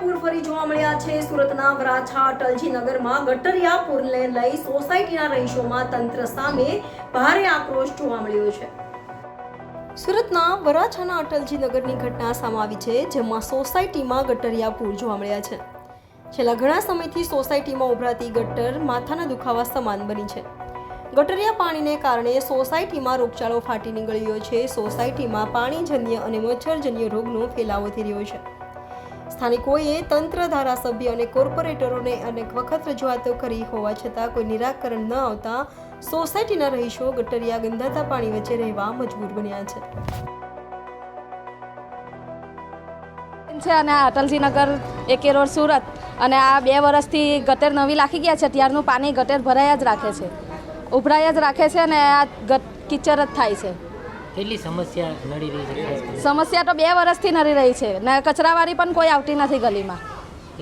ગટરિયા જોવા મળ્યા છે. સુરતના વરાછા અટલજી નગરમાં ગટરિયા પૂરને લઈ સોસાયટીના રહીશોમાં તંત્ર સામે ભારે આક્રોશ જોવા મળ્યો છે. સુરતના વરાછાના અટલજી નગરની ઘટના સામે આવી છે, જેમાં સોસાયટીમાં ગટરિયા પૂર જોવા મળ્યા છે. છેલ્લા ઘણા સમયથી સોસાયટીમાં ઉભરાતી ગટર માથાના દુખાવા સમાન બની છે. ગટરિયા પાણીને કારણે સોસાયટીમાં રોગચાળો ફાટી નીકળ્યો છે. સોસાયટીમાં પાણીજન્ય અને મચ્છરજન્ય રોગનો ફેલાવો થઈ રહ્યો છે. સ્થાનિકોએ તંત્ર, ધારાસભ્ય અને કોર્પોરેટરોને અનેક વખત રજૂઆતો કરી. હોવા છતાં કોઈ નિરાકરણ ન આવતા સોસાયટીના રહીશો ગટરિયા ગંધાતા પાણી વચ્ચે રહેવા મજબૂર બન્યા છે. છે અને અટલજી નગર, એકે રોડ સુરત અને આ બે વર્ષથી ગટર નવી લાખી ગયા છે. ત્યારનું પાણી ગટર ભરાયા જ રાખે છે. ઉભરાયા જ રાખે છે અને આ કિચર જ થાય છે. કેટલી સમસ્યા નડી રહી છે સમસ્યા તો બે વર્ષથી નડી રહી છે. ને કચરાવાળી પણ કોઈ આવતી નથી ગલીમાં.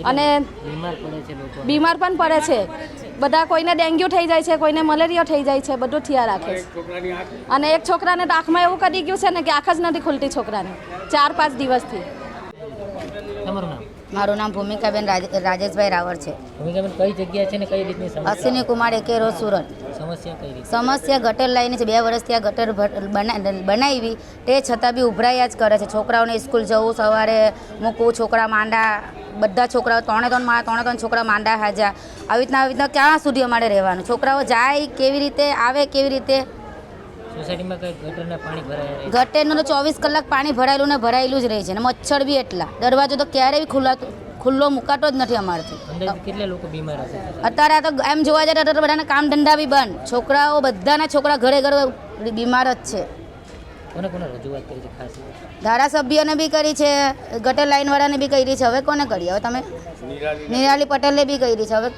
અને બીમાર પડે છે લોકો બીમાર પણ પડે છે. બધા કોઈને ડેન્ગ્યુ થઈ જાય છે કોઈને મલેરિયા થઈ જાય છે બધું થયા રાખે છે. અને એક છોકરાને આંખમાં એવું કરી ગયું છે ને કે આંખ જ નથી ખુલતી છોકરાને ચાર પાંચ દિવસથી. તમારું નામ? મારું નામ ભૂમિકાબેન રાજ- રાજેશભાઈ રાવળ છે. ભૂમિકાબેન કઈ જગ્યા છે ને કઈ રીતની અશ્વિની કુમાર એકે રોડ સુરત. સમસ્યા ગટર લાવીને છે બે વર્ષથી આ ગટર બના- બનાવી. તે છતાં બી ઉભરાયા જ કરે છે. છોકરાઓને સ્કૂલ જવું સવારે મૂકવું છોકરા માંડા બધા છોકરાઓ ત્રણે ત્રણ મારા ત્રણે ત્રણ છોકરા માંડા હાજા આવી રીતના આવી રીતના ક્યાં સુધી અમારે રહેવાનું? છોકરાઓ જાય કેવી રીતે આવે કેવી રીતે? ગટરના તો ચોવીસ કલાક પાણી ભરાયેલું ને ભરાયેલું જ રહે છે. અને મચ્છર બી એટલા. દરવાજો તો ક્યારેય બી ખુલ્લાતો ખુલ્લો મુકાતો જ નથી અમારથી. કેટલા લોકો બીમાર અત્યારે આ તો એમ જોવા જાય તો બધાના કામ ધંધા બી બંધ. છોકરાઓ બધાના છોકરા ઘરે ઘરે બીમાર જ છે. કોને કોને રજૂઆત કરી છે ખાસ? ધારાસભ્યને બી કરી છે ગટર લાઈનવાળાને બી કરી છે. હવે કોને કરી? હવે તમે? નિરાલી. પટેલને બી કરી છે. હવે